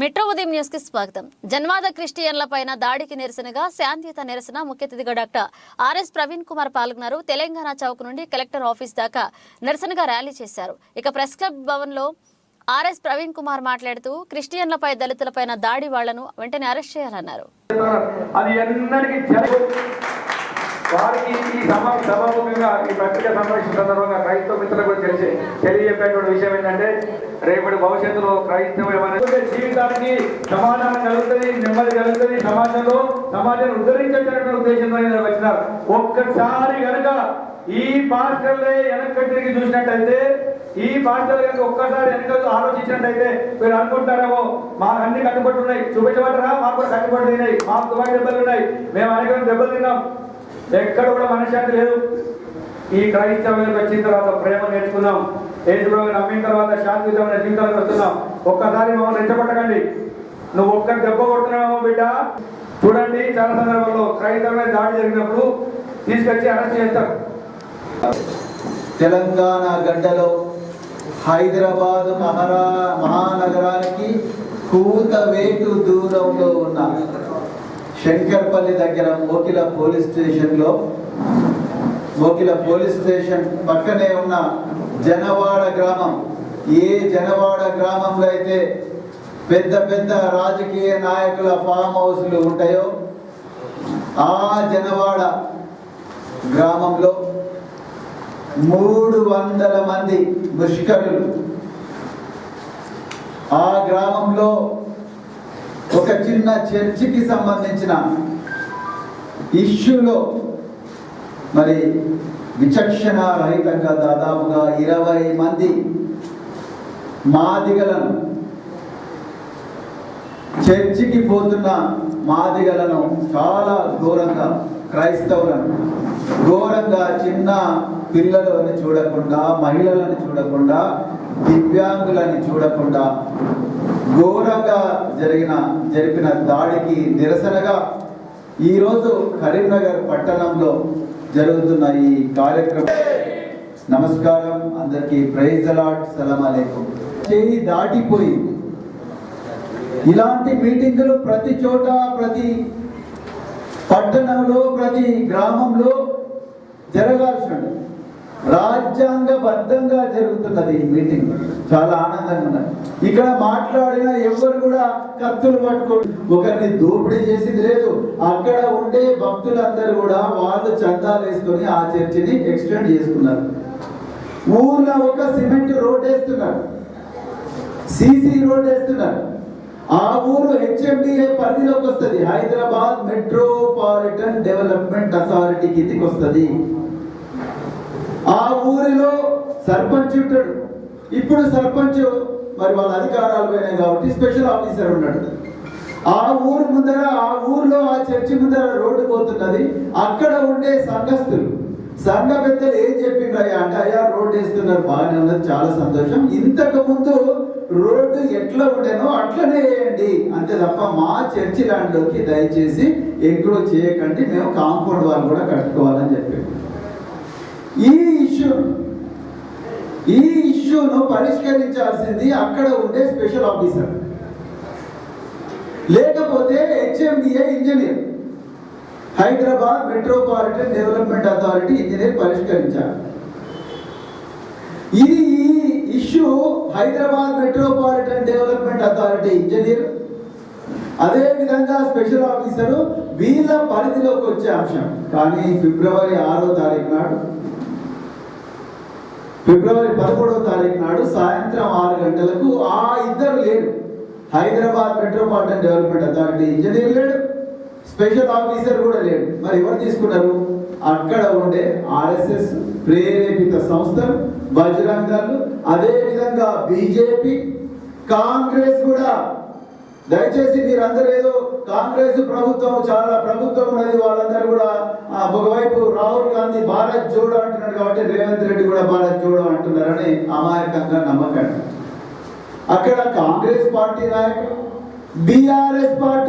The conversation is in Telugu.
మెట్రో ఉదయం న్యూస్కి స్వాగతం. జన్వాద క్రిస్టియన్లపైన దాడికి నిరసనగా శాంతియుత నిరసన ముఖ్య అతిథిగా డాక్టర్ ఆర్ఎస్ ప్రవీణ్ కుమార్ పాల్గొన్నారు. తెలంగాణ చౌక్ నుండి కలెక్టర్ ఆఫీస్ దాకా నిరసనగా ర్యాలీ చేశారు. ఇక ప్రెస్ క్లబ్ భవన్లో ఆర్ఎస్ ప్రవీణ్ కుమార్ మాట్లాడుతూ క్రిస్టియన్లపై దళితులపైన దాడి వాళ్ళను వెంటనే అరెస్ట్ చేయాలన్నారు. వారికి ఈ సభ సభాముఖంగా ఈ పత్రిక సమావేశం సందర్భంగా క్రైస్తవ మిత్రులకు కూడా తెలిసి తెలియజెప్పేటువంటి విషయం ఏంటంటే రేపటి భవిష్యత్తులో క్రైస్తవం జీవితానికి సమాధానం కలుగుతుంది నెమ్మది కలుగుతుంది సమాజంలో సమాజాన్ని ఉద్ధరించేటటువంటి ఉద్దేశంతో వచ్చినారు. ఒక్కసారి కనుక ఈ పాస్టర్లే వెనక్కి తిరిగి చూసినట్టయితే ఈ పాస్టర్ కనుక ఒక్కసారి వెనక ఆలోచించినట్టయితే మీరు అనుకుంటారేమో మాకు అన్ని కట్టుబడి ఉన్నాయి. చూపించబడరా మాకు కూడా కట్టుబడి ఉన్నాయి. మాకు దుబాయ్ దెబ్బలు ఉన్నాయి. మేము అనేక దెబ్బలు తిన్నాం. ఎక్కడ కూడా మనశ్శాంతి లేదు. ఈ క్రైస్తవులకు వచ్చిన తర్వాత ప్రేమ నేర్చుకున్నాం యేసుప్రభుని నమ్మిన తర్వాత శాంతియుతమైన జీవితానికి వస్తున్నాం. ఒక్కసారి మమ్మల్ని రెచ్చగొట్టకండి. నువ్వు ఒక్క దెబ్బ కొడుతున్నావు బిడ్డ. చూడండి చాలా సందర్భాల్లో క్రైస్తవమైన దాడి జరిగినప్పుడు తీసుకొచ్చి అరెస్ట్ చేస్తారు. తెలంగాణ గడ్డలో హైదరాబాద్ మహారా మహానగరానికి కూతవేటు దూరంలో ఉన్న శంకర్పల్లి దగ్గర మోకిల పోలీస్ స్టేషన్లో మోకిల పోలీస్ స్టేషన్ పక్కనే ఉన్న జనవాడ గ్రామం. ఏ జనవాడ గ్రామంలో అయితే పెద్ద పెద్ద రాజకీయ నాయకుల ఫామ్ హౌస్లు ఉంటాయో ఆ జనవాడ గ్రామంలో మూడు వందల మంది ముష్కరులు. ఆ గ్రామంలో ఒక చిన్న చర్చికి సంబంధించిన ఇష్యూలో మరి విచక్షణ రహితంగా దాదాపుగా ఇరవై మంది మాదిగలను చర్చికి పోతున్న మాదిగలను చాలా ఘోరంగా క్రైస్తవులను ఘోరంగా చిన్న పిల్లలని చూడకుండా మహిళలను చూడకుండా దివ్యాంగులని చూడకుండా ఘోరంగా జరిగిన జరిపిన దాడికి నిరసనగా ఈరోజు కరీంనగర్ పట్టణంలో జరుగుతున్న ఈ కార్యక్రమం. నమస్కారం. అందరికీ ప్రైజ్ అలాట్ సలాం అలేకం. చేయి దాటిపోయింది ఇలాంటి మీటింగులు ప్రతి చోట ప్రతి పట్టణంలో ప్రతి గ్రామంలో జరగాల్సిన రాజ్యాంగబద్ధంగా జరుగుతున్నది ఈ మీటింగ్. చాలా ఆనందంగా ఉన్నది. ఇక్కడ మాట్లాడిన ఎవరు కూడా కత్తులు పట్టుకోండి ఒకరిని దోపిడీ చేసింది లేదు. అక్కడ ఉండే భక్తులందరూ కూడా వాళ్ళు చందాలు వేసుకొని ఆ చర్చిని ఎక్స్టెండ్ చేసుకున్నారు. ఊర్లో ఒక సిమెంట్ రోడ్ వేస్తున్నారు. సిసి రోడ్ వేస్తున్నారు. ఆ ఊరు హెచ్ఎండిఏ పరిధిలోకి వస్తుంది. హైదరాబాద్ మెట్రోపాలిటన్ డెవలప్మెంట్ అథారిటీ కిందికి వస్తుంది. ఆ ఊరిలో సర్పంచ్ ఉంటాడు. ఇప్పుడు సర్పంచ్ మరి వాళ్ళ అధికారాలు పోయినాయి కాబట్టి స్పెషల్ ఆఫీసర్ ఉన్నాడు. ఆ ఊరు ముందర ఆ ఊర్లో ఆ చర్చి ముందర రోడ్డు పోతున్నది. అక్కడ ఉండే సంఘస్థులు. సంఘ పెద్దలు ఏం చెప్పిండ్రయ్యా అంటే అయ్యా రోడ్డు వేస్తున్నారు. బాగానే ఉన్నది చాలా సంతోషం. ఇంతకు ముందు రోడ్డు ఎట్లా ఉండేనో అట్లనే వేయండి. అంతే తప్ప మా చర్చి ల్యాండ్లోకి దయచేసి ఎంక్రో చేయకండి. మేము కాంపౌండ్ వాళ్ళు కూడా కట్టుకోవాలని చెప్పాడు. ఈ ఇష్యూ ఈ ఇష్యూను పరిష్కరించాల్సింది అక్కడ ఉండే స్పెషల్ ఆఫీసర్. లేకపోతే HMDA engineer. Hyderabad metropolitan development authority engineer పరిష్కరించారు. ఇది ఈ issue Hyderabad metropolitan development authority engineer అదే విధంగా స్పెషల్ ఆఫీసరు వీళ్ళ పరిధిలోకి వచ్చే అంశం. కానీ ఫిబ్రవరి ఆరో తారీఖు నాడు ఫిబ్రవరి పదమూడవ తారీఖు నాడు సాయంత్రం ఆరు గంటలకు ఆ ఇద్దరు లేరు. Hyderabad metropolitan development authority engineer లేడు. స్పెషల్ ఆఫీసర్ కూడా లేడు మరి ఎవరు తీసుకున్నారు అక్కడ ఉండే ఆర్ఎస్ఎస్ ప్రేరేపిత సంస్థలు బజరంగాలు అదేవిధంగా అదే విధంగా బీజేపీ కాంగ్రెస్ కూడా. దయచేసి మీరందరూ ఏదో కాంగ్రెస్ ప్రభుత్వం చాలా ప్రభుత్వం ఉన్నది వాళ్ళందరూ కూడా ఆ, ఒకవైపు రాహుల్ గాంధీ భారత్ జోడో అంటున్నాడు కాబట్టి రేవంత్ రెడ్డి కూడా భారత్ జోడో అంటున్నారని అమాయకంగా నమ్మకండి అక్కడ కాంగ్రెస్ పార్టీ నాయకులు బీఆర్ఎస్ పార్టీ